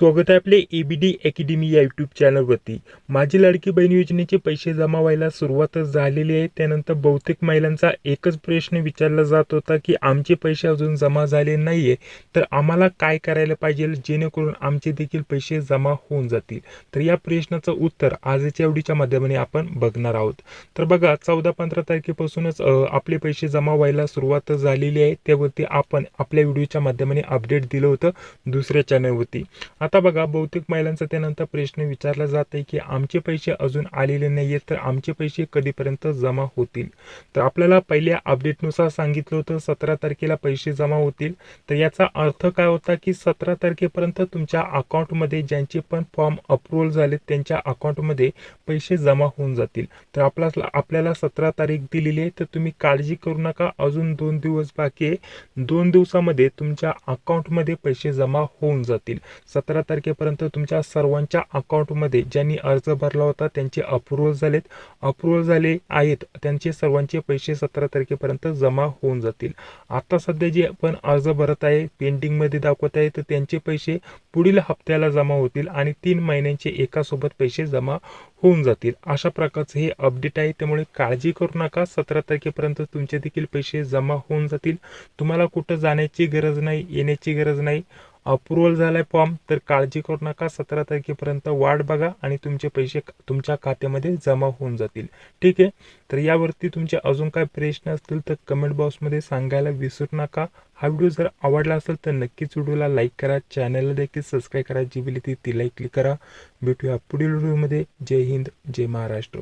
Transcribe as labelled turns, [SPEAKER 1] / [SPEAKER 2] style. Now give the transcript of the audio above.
[SPEAKER 1] स्वागत आहे आपले ए बी डी अकॅडमी या यूट्यूब चॅनलवरती माझी लाडकी बहीण योजनेचे पैसे जमा व्हायला सुरुवातच झालेली आहे. त्यानंतर बहुतेक महिलांचा एकच प्रश्न विचारला जात होता की आमचे पैसे अजून जमा झाले नाही आहे तर आम्हाला काय करायला पाहिजे? जेणेकरून आमचे देखील पैसे जमा होऊन जातील. तर या प्रश्नाचं उत्तर आजच्या एवढीच्या माध्यमाने आपण बघणार आहोत. तर बघा चौदा पंधरा तारखेपासूनच आपले पैसे जमा व्हायला सुरुवात झालेली आहे. त्यावरती आपण आपल्या व्हिडिओच्या माध्यमाने अपडेट दिलं होतं दुसऱ्या चॅनलवरती आता बघा बहुतेक महिलांचा त्यानंतर प्रश्न विचारला जात आहे की आमचे पैसे अजून आलेले नाही आहेत तर आमचे पैसे कधीपर्यंत जमा होतील? तर आपल्याला पहिल्या अपडेटनुसार सांगितलं होतं सतरा तारखेला पैसे जमा होतील. तर याचा अर्थ काय होता की सतरा तारखेपर्यंत तुमच्या अकाउंटमध्ये ज्यांचे पण फॉर्म अप्रुव्हल झाले त्यांच्या अकाउंटमध्ये पैसे जमा होऊन जातील. तर आपला आपल्याला सतरा तारीख दिलेली आहे तर तुम्ही काळजी करू नका. अजून दोन दिवस बाकी आहे. दोन दिवसामध्ये तुमच्या अकाउंटमध्ये पैसे जमा होऊन जातील. सतरा सतरा तारखेपर्यंत तुमच्या सर्वांच्या अकाउंटमध्ये ज्यांनी अर्ज भरला होता त्यांचे अप्रुव्हल झालेत. अप्रुव्हल झाले आहेत त्यांचे सर्वांचे पैसे सतरा तारखेपर्यंत जमा होऊन जातील. आता सध्या जे आपण अर्ज भरत आहे पेंडिंगमध्ये दाखवत आहे तर त्यांचे पैसे पुढील हप्त्याला जमा होतील आणि तीन महिन्यांचे एकासोबत पैसे जमा होऊन जातील. अशा प्रकारचं हे अपडेट आहे त्यामुळे काळजी करू नका. सतरा तारखेपर्यंत तुमचे देखील पैसे जमा होऊन जातील. तुम्हाला कुठं जाण्याची गरज नाही येण्याची गरज नाही. अप्रुव्हल झालाय फॉर्म तर काळजी करू नका. सतरा तारखेपर्यंत वाट बघा आणि तुमचे पैसे तुमच्या खात्यामध्ये जमा होऊन जातील. ठीक आहे? तर यावरती तुमचे अजून काय प्रश्न असतील तर कमेंट बॉक्समध्ये सांगायला विसरू नका. हा व्हिडिओ जर आवडला असेल तर नक्कीच व्हिडिओला लाईक करा. चॅनलला देखील सबस्क्राईब करा. जी बिली ती तिलाही क्लिक करा. भेटूया पुढील व्हिडिओमध्ये जय हिंद जय महाराष्ट्र.